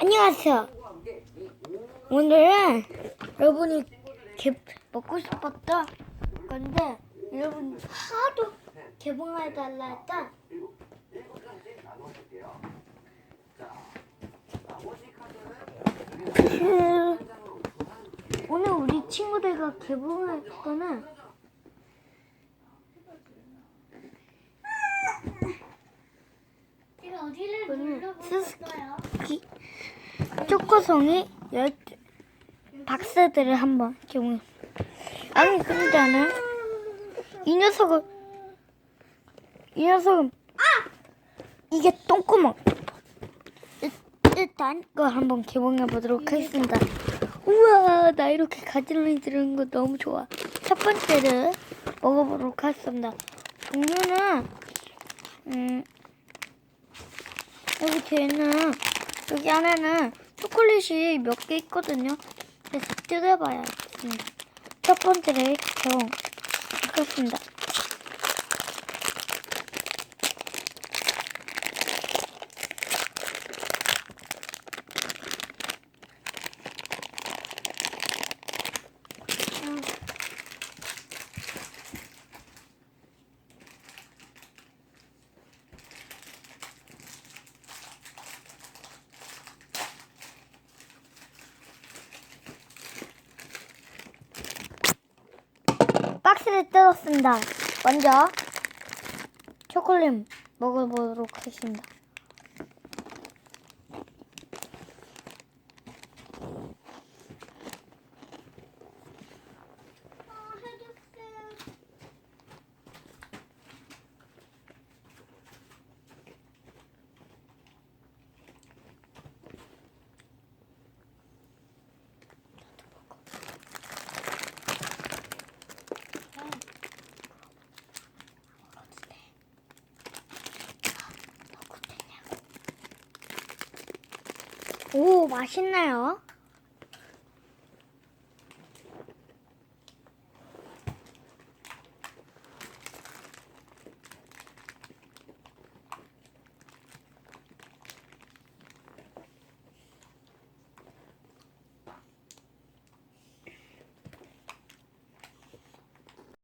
안녕하세요. 오늘은 여러분이 개, 먹고 싶었던 건데 여러분 하도 개봉해 달라 했던 그 오늘 우리 친구들과 개봉할 거는 제가 어디를 오늘 기, 초코송이 열 박스들을 한번 개봉. 아니 근데는 이 녀석은 이 녀석은 이게 똥구멍. 일- 일단 그거 한번 개봉해 보도록 하겠습니다. 우와 나 이렇게 가지런히 들은 거 너무 좋아. 첫 번째를 먹어보도록 하겠습니다. 종류는 음. 여기 뒤에는 여기 안에는 초콜릿이 몇 개 있거든요. 그래서 뜯어봐야 겠습니다. 첫 번째를 개봉하겠습니다. 박스를 뜯었습니다. 먼저 초콜릿 먹어보도록 하겠습니다. 오, 맛있나요?